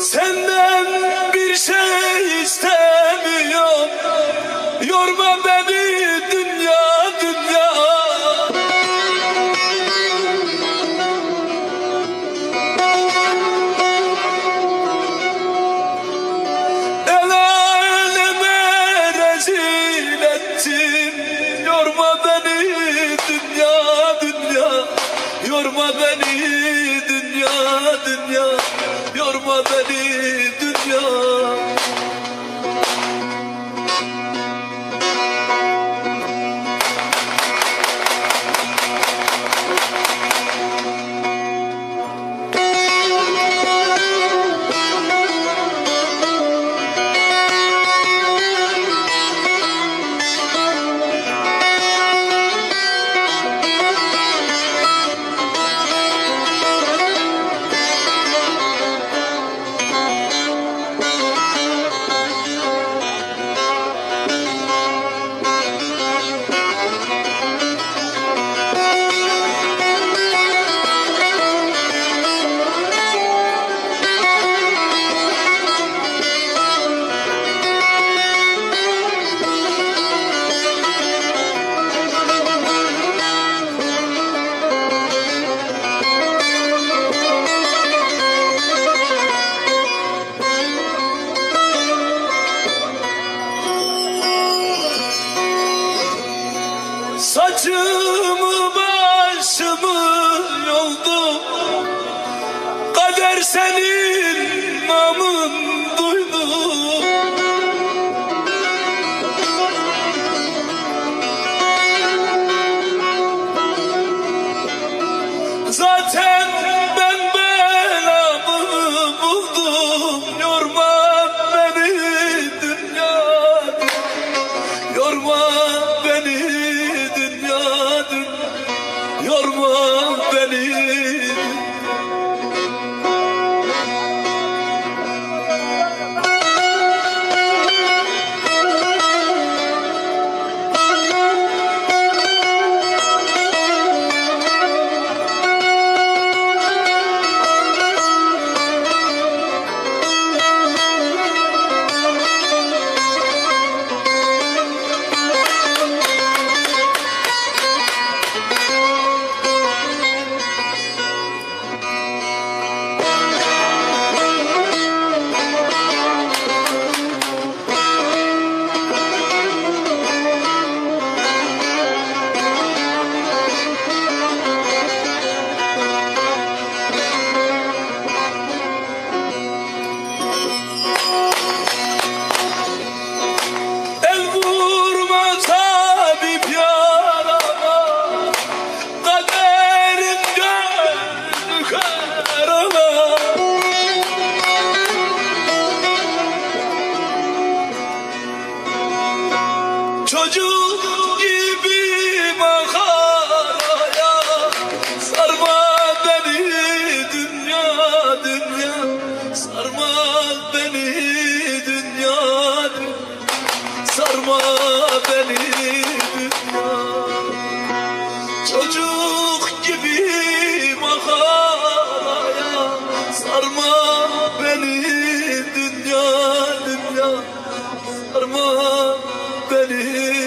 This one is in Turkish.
Senden bir şey istemiyorum. Yorma beni dünya dünya. El aleme rezil ettin Yorma beni dünya dünya. Yorma beni dünya Yorma beni Saçımı başımı yoldu Kader senin namın Yorma Çocuk gibi makaraya Sarma beni dünya dünya. Sarma beni dünya dünya. Beni Çocuk gibi makaraya Sarma beni dünya dünya. Sarma beni